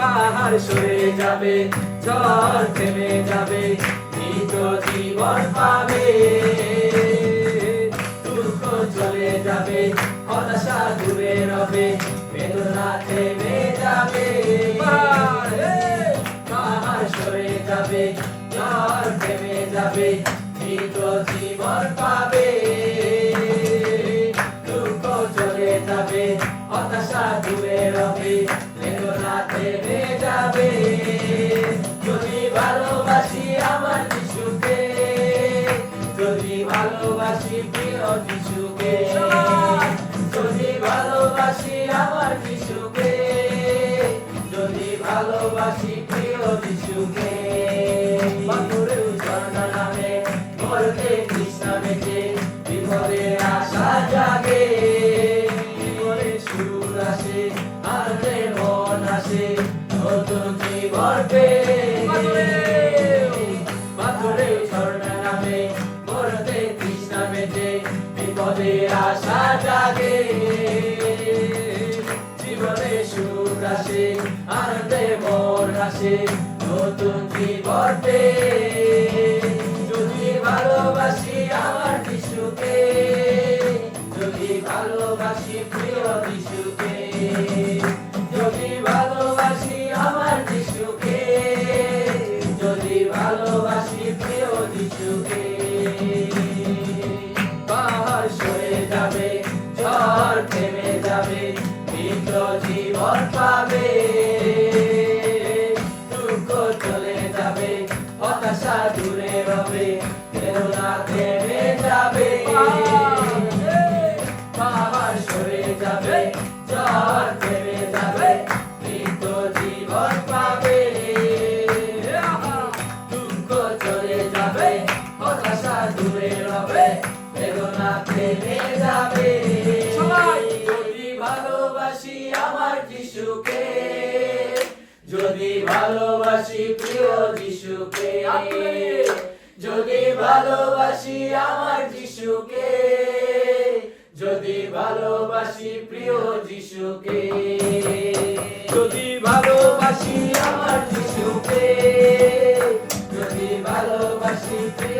পাহাড় সরে যাবে, ঝড় থেমে যাবে, নিজ জীবন পাবে। দুঃখ চলে যাবে, হতাশা দূরে রবে, বেদনা থেমে যাবে। পাহাড় সরে যাবে, ঝড় থেমে যাবে, নিজ জীবন পাবে। দুঃখ চলে যাবে, হতাশা দূরে রবে যাবে যদি ভালোবাসি আমার যিশুকে যদি ভালোবাসি প্রিয় যিশুকে যদি ভালোবাসি আমার আসে নতুন জীবন যদি ভালোবাসি আমার যিশুকে যদি ভালোবাসি প্রিয় যিশুকে দূরে রবে বেদনা থেমে যাবে। যদি ভালোবাসি আমার যিশুকে যদি ভালোবাসি প্রিয় যিশুকে যদি ভালোবাসি আমার যিশুকে যদি ভালোবাসি প্রিয় যিশুকে যদি ভালোবাসি আমার যিশুকে যদি ভালোবাসি প্রিয়